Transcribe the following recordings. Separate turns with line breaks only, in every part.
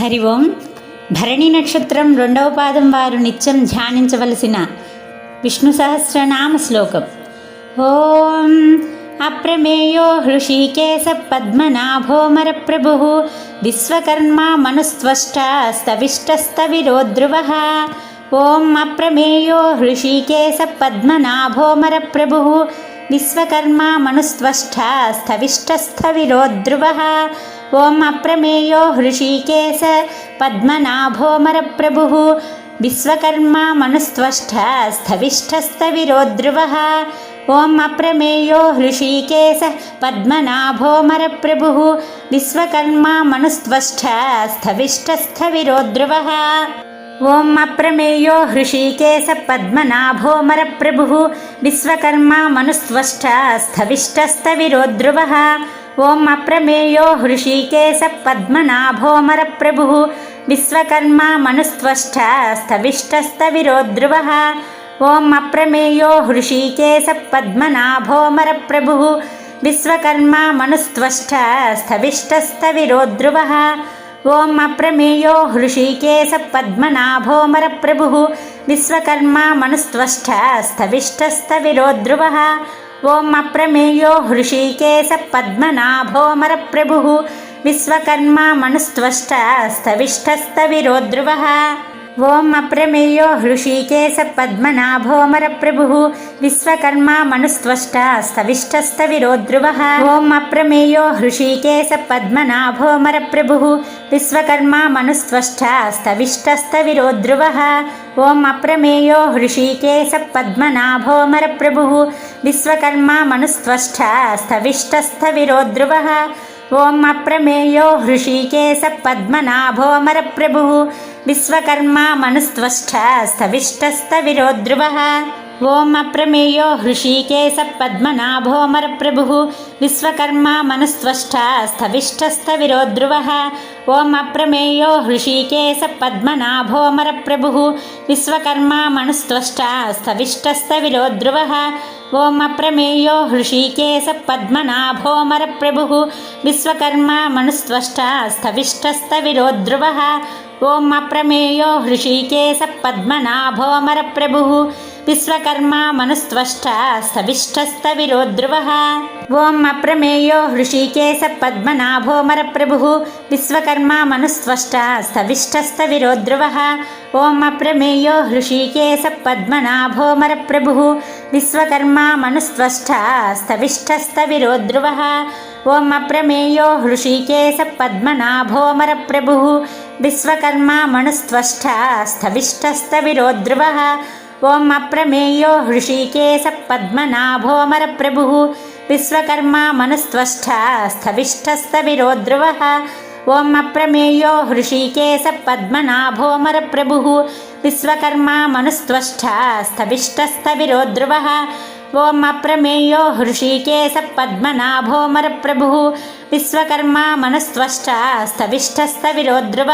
హరి ఓం. భరణి నక్షత్రం రెండవ పాదం వారు నిత్యం ధ్యానించవలసిన విష్ణు సహస్రనామ శ్లోకం. ఓం. అప్రమేయో హృషికేశ పద్మనాభోమర ప్రభు విశ్వకర్మ మనుస్త్వష్ట స్తవిష్టస్తవిరోద్రువ. ఓం అప్రమేయో హృషికేశ పద్మనాభోమర ప్రభు విశ్వకర్మ మనుస్త్వష్ట స్థవిష్టస్థవిరోద్రువ ఓం అప్రమేయో హృషీకేశ పద్మనాభోమర ప్రభు విశ్వకర్మ మనుస్త్వష్ట స్థవిష్టస్థవిరోద్రువ ఓం అప్రమేయో హృషీకేశ పద్మనాభోమర ప్రభు విశ్వకర్మ మనుస్త్వష్ట స్థవిష్టస్థవిరోద్రువ ఓం అప్రమేయో హృషీకేశ పద్మనాభోమర ప్రభు విశ్వకర్మ మనుస్త్వష్ట స్థవిష్టస్థవిరోద్రువ ఓం అప్రమేయో హృషీకేశ పద్మనాభోమర ప్రభు విశ్వకర్మ మనుస్త్వష్ట స్థవిష్టస్థవిరోద్రువ ఓం అప్రమేయో హృషీకేశ పద్మనాభోమర ప్రభు విశ్వకర్మ మనుస్త్వష్ట స్థవిష్టస్థవిరోద్రువ ఓం అప్రమేయో హృషీకేశ పద్మనాభోమర ప్రభు విశ్వకర్మ మనుస్త్వష్ట స్థవిష్టస్థవిరోద్రువ ఓం అప్రమేయో హృషీకేశ పద్మనాభోమర ప్రభు విశ్వకర్మ మనుస్త్వష్ట స్థవిష్టస్థవిరోద్రువ ఓం అప్రమేయో హృషీకేశ పద్మనాభోమర ప్రభు విశ్వకర్మ మనుస్త్వష్ట స్థవిష్టస్థవిరోద్రువ ఓం అప్రమేయో హృషీకేశ పద్మనాభోమర ప్రభు విశ్వకర్మ మనుస్త్వష్ట స్థవిష్టస్థవిరోద్రువ ఓం అప్రమేయో హృషీకేశ పద్మనాభోమర ప్రభు విశ్వకర్మ మనుస్త్వష్ట స్థవిష్టస్థవిరోద్రువ ఓం అప్రమేయో హృషీకేశ పద్మనాభోమర ప్రభు విశ్వకర్మా మనుస్త్వష్ట స్థవిష్టస్థవిరోద్రువ ఓం అప్రమేయో హృషీకేశ పద్మనాభోమర ప్రభు విశ్వకర్మా మనుస్త్వష్ట స్థవిష్టస్థవిరోద్రువ ఓం అప్రమేయో హృషీకేశ పద్మనాభోమర ప్రభు విశ్వకర్మా మనుస్త్వష్ట స్థవిష్టస్థవిరోద్రువ ఓం అప్రమేయో హృషీకేశ పద్మనాభోమర ప్రభు విశ్వకర్మా మనుస్త్వష్ట స్థవిష్టస్థవిరోద్రువ ఓం అప్రమేయో హృషికేశ పద్మనాభోమర ప్రభు విశ్వకర్మ మనుస్త్వష్ట స్థవిష్టస్థవిరోద్రువ ఓం అప్రమేయో హృషికేశ పద్మనాభోమర ప్రభు విశ్వకర్మ మనుస్త్వష్ట స్థవిష్టస్థవిరోద్రువ ఓం అప్రమేయో హృషికేశ పద్మనాభోమర ప్రభు విశ్వకర్మ మనుస్త్వష్ట స్థవిష్టస్థవిరోద్రువ ఓం అప్రమేయో హృషికేశ పద్మనాభోమర ప్రభు విశ్వకర్మ మనుస్త్వష్ట స్థవిష్టస్థవిరోద్రువ ఓం అప్రమేయో హృషికేశ పద్మనాభోమర ప్రభు విశ్వకర్మ మనుస్త్వష్ట స్థవిష్టస్థవిరోద్రువ ఓం అప్రమేయో హృషికేశ పద్మనాభోమర ప్రభు విశ్వకర్మ మనుస్త్వష్ట స్థవిష్టస్థవిరోద్రువ ఓం అప్రమేయో హృషికేశ పద్మనాభోమర ప్రభు విశ్వకర్మ మనుస్త్వష్ట స్థవిష్టస్థవిరోద్రువ.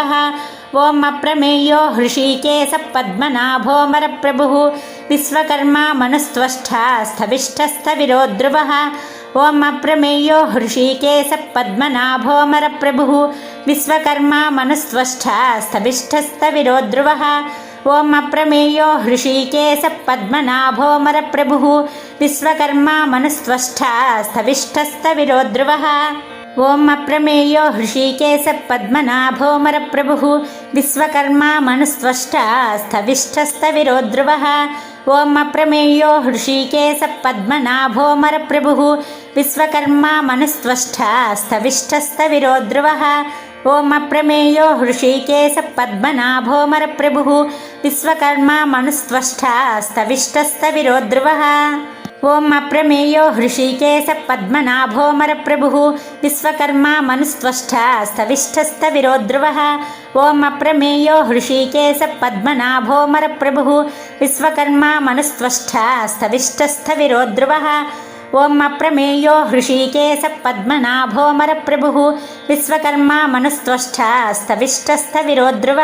ఓం అప్రమేయో హృషికేశ పద్మనాభోమర ప్రభు విశ్వకర్మ మనుస్త్వష్ట స్థవిష్టస్థవిరోద్రువ. ఓం అప్రమేయో హృషికేశ పద్మనాభోమర ప్రభు విశ్వకర్మ మనుస్త్వష్ట స్థవిష్టస్థవిరోద్రువ. ఓం అప్రమేయో హృషికేశ పద్మనాభోమర ప్రభు విశ్వకర్మ మనుస్త్వష్ట స్థవిష్టస్థవిరోద్రువ ఓం అప్రమేయో హృషీకేశ పద్మనాభోమర ప్రభు విశ్వకర్మ మనుస్త్వష్ట స్థవిష్టస్థవిరోద్రువ ఓం అప్రమేయో హృషీకేశ పద్మనాభోమర ప్రభు విశ్వకర్మ మనుస్త్వష్ట స్థవిష్టస్థవిరోద్రువ ఓం అప్రమేయో హృషీకేశ పద్మనాభోమర ప్రభు విశ్వకర్మ మనుస్త్వష్ట స్థవిష్టస్థవిరోద్రువ ఓం అప్రమేయో హృషికేశ పద్మనాభోమర ప్రభు విశ్వకర్మ మనుస్త్వష్ట స్థవిష్టస్థవిరోద్రువ ఓం అప్రమేయో హృషికేశ పద్మనాభోమర ప్రభు విశ్వకర్మ మనుస్త్వష్ట స్థవిష్టస్థవిరోద్రువ ఓం అప్రమేయో హృషికేశ పద్మనాభోమర ప్రభు విశ్వకర్మ మనుస్త్వష్ట స్థవిష్టస్థవిరోద్రువ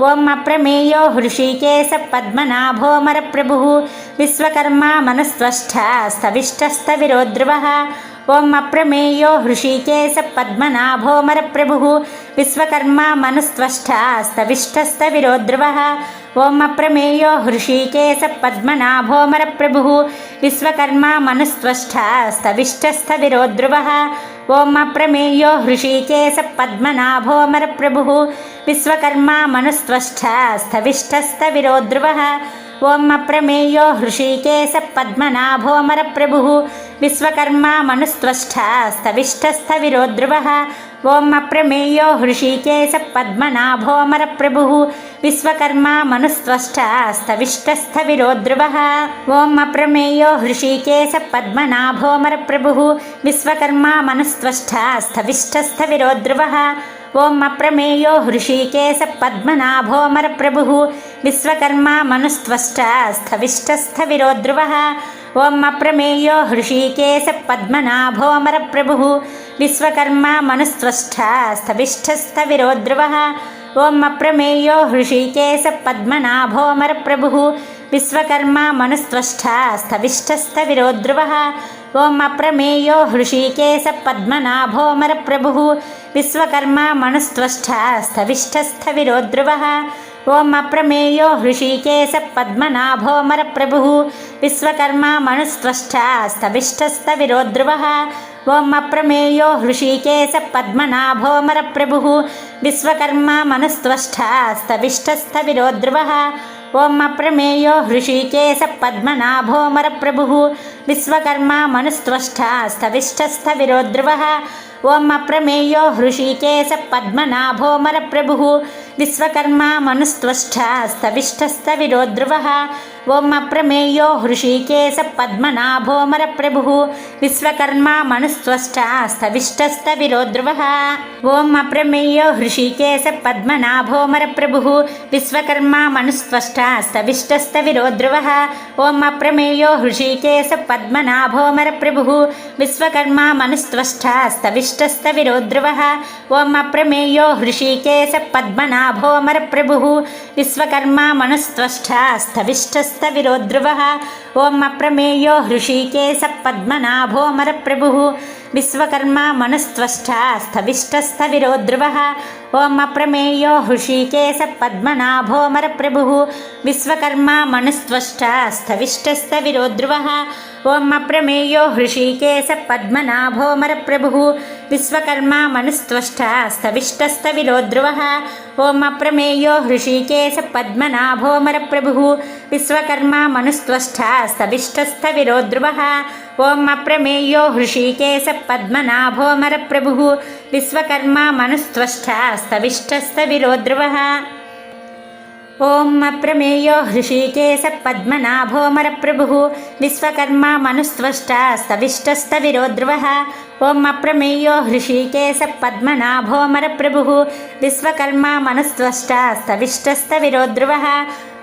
ఓం అప్రమేయో హృషికేశ పద్మనాభోమర ప్రభు విశ్వకర్మ స్థవిష్టస్థ విరోద్రువ ఓం అప్రమేయో హృషికేశ పద్మనాభోమర ప్రభు విశ్వకర్మా మనుస్త్వష్టాస్తవిష్టస్తవిరోద్రువः ఓం అప్రమేయో హృషికేశ పద్మనాభోమర ప్రభు విశ్వకర్మా మనుస్త్వష్టాస్తవిష్టస్థవిరోద్రువः ఓం అప్రమేయో హృషికేశ పద్మనాభోమర ప్రభు విశ్వకర్మా మనుస్త్వష్టాస్తవిష్టస్థవిరోద్రువः ఓం అప్రమేయో హృషికేశ పద్మనాభోమర ప్రభు విశ్వకర్మా మనుస్త్వష్టాస్తవిష్టస్థవిరోద్రువः ఓం అప్రమేయో హృషికేశ హృషీకేశ పద్మనాభోమరప్రభుः విశ్వకర్మా మనుస్త్వష్టాస్తవిష్టస్థవిరోద్రువः ఓం అప్రమేయో హృషికేశ హృషీకేశ పద్మనాభోమరప్రభుः విశ్వకర్మా మనుస్త్వష్టాస్తవిష్టస్థవిరోద్రువः ఓం అప్రమేయో హృషికేశ హృషీకేశ పద్మనాభోమరప్రభుः విశ్వకర్మా మనుస్త్వష్టాస్థవిష్టస్థవిరోద్రువः ఓం అప్రమేయో హృషీకేశ పద్మనాభోమర ప్రభు పద్మనాభోమరప్రభుः విశ్వకర్మా మనుస్త్వష్టాస్థవిష్టస్థవిరోద్రువः ఓం అప్రమేయో హృషీకేశ పద్మనాభోమర ప్రభు పద్మనాభోమరప్రభుः విశ్వకర్మా మనుస్త్వష్టాస్థవిష్టస్థవిరోద్రువः ఓం అప్రమేయో హృషీకేశ పద్మనాభోమర ప్రభు పద్మనాభోమరప్రభుः విశ్వకర్మా మనుస్త్వష్టాస్థవిష్టస్థవిరోద్రువः ఓం అప్రమేయో హృషీకేశ పద్మనాభోమరప్రభుः విశ్వకర్మా మనుస్త్వష్టాస్తవిష్టస్థవిరోద్రువः ఓం అప్రమేయో హృషీకేశ పద్మనాభోమరప్రభుः విశ్వకర్మా మనుస్త్వష్టాస్తవిష్టస్థవిరోద్రువः ఓం అప్రమేయో హృషీకేశ పద్మనాభోమరప్రభుः విశ్వకర్మా మనుస్త్వష్టాస్తవిష్టస్థవిరోద్రువः ఓం అప్రమేయో హృషీకేశ పద్మనాభోమరప్రభుः విశ్వకర్మా మనుస్త్వష్టాస్తవిష్టస్థవిరోద్రువः ఓం అప్రమేయో హృషీకేశ పద్మనాభోమర ప్రభు విశ్వకర్మా మనుస్త్వష్టాస్తవిష్టస్థవిరోద్రువः ఓం అప్రమేయో హృషీకేశ పద్మనాభోమర ప్రభు విశ్వకర్మా మనుస్త్వష్టాస్తవిష్టస్థవిరోద్రువः ఓం అప్రమేయో హృషీకేశ పద్మనాభోమర ప్రభు విశ్వకర్మా మనుస్త్వష్టాస్తవిష్టస్థవిరోద్రువः ఓం అప్రమేయో హృషీకేశ పద్మనాభోమర ప్రభు విశ్వకర్మా మనుస్త్వష్టాస్తవిష్టస్థవిరోద్రువः ఓం అప్రమేయో హృషీకేశ పద్మనాభోమర ప్రభు విశ్వకర్మ విశ్వకర్మా మనుస్త్వష్టాస్తవిష్టస్థవిరోద్రువः ఓం అప్రమేయో హృషీకేశ పద్మనాభోమర ప్రభు విశ్వకర్మ విశ్వకర్మా మనుస్త్వష్టాస్తవిష్టస్థవిరోద్రువः ఓం అప్రమేయో హృషీకేశ పద్మనాభోమర ప్రభు విశ్వకర్మ మనుస్త్వష్ట విశ్వకర్మా మనుస్త్వష్టాస్తవిష్టస్థవిరోద్రువः ఓం అప్రమేయో హృషికేశ పద్మనాభోమర ప్రభు విశ్వకర్మ మనుస్త్వష్ట విశ్వకర్మా మనుస్త్వష్టాస్తవిష్టస్థవిరోద్రువः ఓం అప్రమేయో హృషికేశ పద్మనాభోమర ప్రభు విశ్వకర్మ మనుస్త్వష్ట విశ్వకర్మా మనుస్త్వష్టాస్తవిష్టస్థవిరోద్రువः ఓం అప్రమేయో హృషీకేశ పద్మనాభోమర పద్మనాభోమరప్రభుः విశ్వకర్మా మనుస్త్వష్టాస్తవిష్టస్థవిరోద్రువः ఓం అప్రమేయో హృషీకేశ పద్మనాభోమర పద్మనాభోమరప్రభుः విశ్వకర్మా మనుస్త్వష్టాస్తవిష్టస్థవిరోద్రువः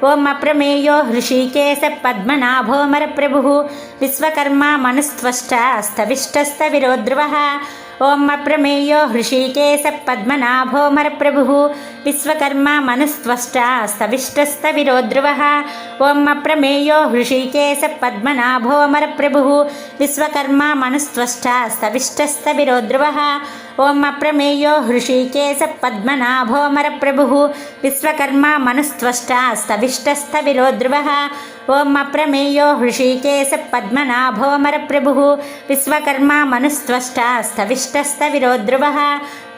ఓం అప్రమేయో హృషీకేశ పద్మనాభోమర పద్మనాభోమరప్రభుः విశ్వకర్మా మనుస్త్వష్టాస్తవిష్టస్థవిరోద్రువः ఓం అప్రమేయో హృషీకేశ పద్మనాభోమరప్రభుः విశ్వకర్మా మనుస్త్వష్టాస్తవిష్టస్థవిరోద్రువः ఓం అప్రమేయో హృషీకేశ పద్మనాభోమరప్రభుः విశ్వకర్మా మనుస్త్వష్టాస్తవిష్టస్థవిరోద్రువः ఓం అప్రమేయో హృషీకేశ పద్మనాభోమరప్రభుः విశ్వకర్మా ధ్రువ ఓం అప్రమేయో హృషీకేశ పద్మనాభోమరప్రభుः విశ్వకర్మా మనుస్త్వష్టాస్తవిష్టస్థవిరోద్రువः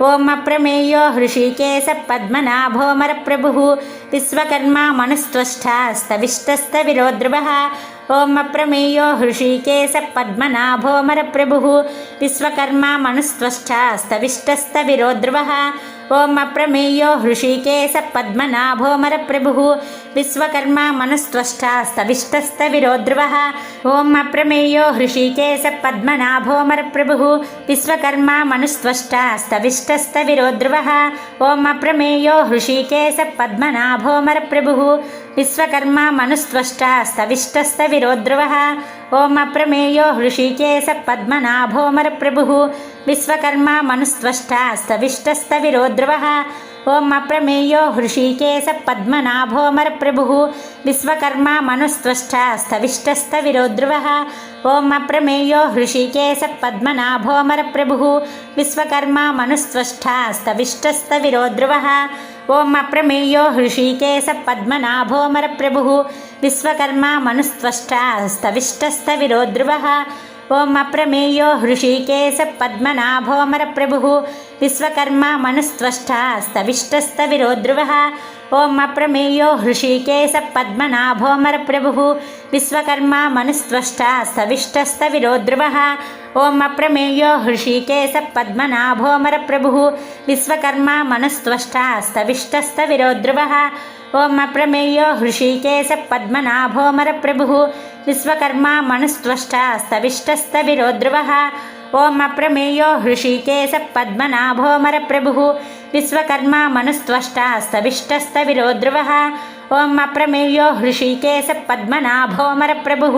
ఓం అప్రమేయో హృషికేశ హృషీకేశ పద్మనాభోమరప్రభుः విశ్వకర్మా మనుస్త్వష్టాస్తవిష్టస్థవిరోద్రువः ఓం అప్రమేయో హృషికేశ హృషీకేశ పద్మనాభోమరప్రభుः విశ్వకర్మా మనుస్త్వష్టాస్తవిష్టస్థవిరోద్రువः ఓం అప్రమేయో హృషికేశ హృషీకేశ పద్మనాభోమరప్రభుः. విశ్వకర్మా మనుస్త్వష్టాస్తవిష్టస్థవిరోద్రువः ఓం అప్రమేయో హృషికేశ హృషీకేశ పద్మనాభోమరప్రభుः. విశ్వకర్మా మనుస్త్వష్టాస్తవిష్టస్థవిరోద్రువः ఓం అప్రమేయో హృషికేశ పద్మనాభోమర ప్రభు విశ్వకర్మ విశ్వకర్మా మనుస్త్వష్టాస్తవిష్టస్థవిరోద్రువः ఓం అప్రమేయో హృషికేశ పద్మనాభోమర హృషీకేశ పద్మనాభోమరప్రభుः విశ్వకర్మా మనుస్త్వష్టాస్తవిష్టస్థవిరోద్రువः ఓం అప్రమేయో హృషికేశ పద్మనాభోమర ప్రభు విశ్వకర్మ మనుస్త్వష్ట స్థవిష్టస్థవిరోధ్రువः ఓం అప్రమేయో హృషికేశ పద్మనాభోమర ప్రభు విశ్వకర్మ మనుస్త్వష్ట స్థవిష్టస్థవిరోధ్రువः ఓం అప్రమేయో హృషీకేశ పద్మనాభోమర ప్రభు విశ్వకర్మా మనుస్త్వష్ట స్థవిష్టస్థవిరోధ్రువः ఓం అప్రమేయో హృషీకేశ పద్మనాభోమరప్రభుः విశ్వకర్మ మనుస్త్వష్ట స్థవిష్టస్థవిరోధ్రువः ఓం అప్రమేయో హృషీకేశ పద్మనాభోమరప్రభుः విశ్వకర్మ మనుస్త్వష్ట స్థవిష్టస్థవిరోధ్రువः ఓం అప్రమేయో హృషీకేశ పద్మనాభోమరప్రభుः విశ్వకర్మ మనుస్త్వష్ట స్థవిష్టస్థవిరోధ్రువः ఓం అప్రమేయో హృషీకేశ పద్మనాభోమరప్రభుः విశ్వకర్మా మనుస్త్వష్ట స్థవిష్టస్థవిరోధ్రువः ఓం అప్రమేయో హృషీకేశ పద్మనాభోమరప్రభుः విశ్వకర్మా మనుస్త్వష్ట స్థవిష్టస్థవిరోధ్రువः ఓం అప్రమేయో హృషీకేశ పద్మనాభోమరప్రభుः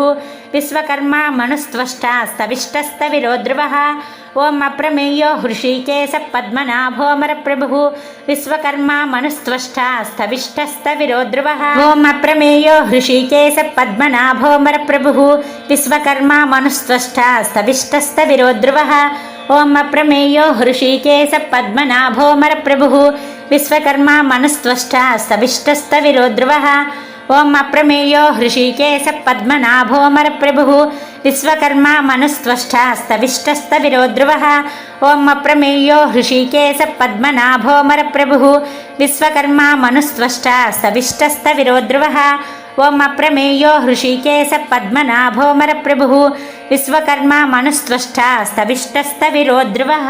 విశ్వకర్మా మనుస్త్వష్ట స్థవిష్టస్థవిరోధ్రువः ఓం అప్రమేయో హృషీకేశ పద్మనాభోమరప్రభుः విశ్వకర్మా మనుస్త్వష్ట స్థవిష్టస్థవిరోధ్రువः ఓం అప్రమేయో హృషీకేశ పద్మనాభోమరప్రభుः విశ్వకర్మా మనుస్త్వష్ట స్థవిష్టస్థవిరోధ్రువः ఓం అప్రమేయో హృషికేశ పద్మనాభోమర ప్రభు విశ్వకర్మా మనుస్త్వష్ట స్థవిష్టస్థవిరోధ్రువः ఓం అప్రమేయో హృషికేశ హృషీకేశ పద్మనాభోమరప్రభుः విశ్వకర్మా మనుస్త్వష్ట స్థవిష్టస్థవిరోధ్రువः ఓం అప్రమేయో హృషికేశ పద్మనాభోమర ప్రభు విశ్వకర్మ మనుస్త్వష్ట స్థవిష్టస్థవిరోధ్రువः ఓం అప్రమేయో హృషికేశ పద్మనాభోమర ప్రభు విశ్వకర్మ మనుస్త్వష్ట స్థవిష్టస్థవిరోధ్రువः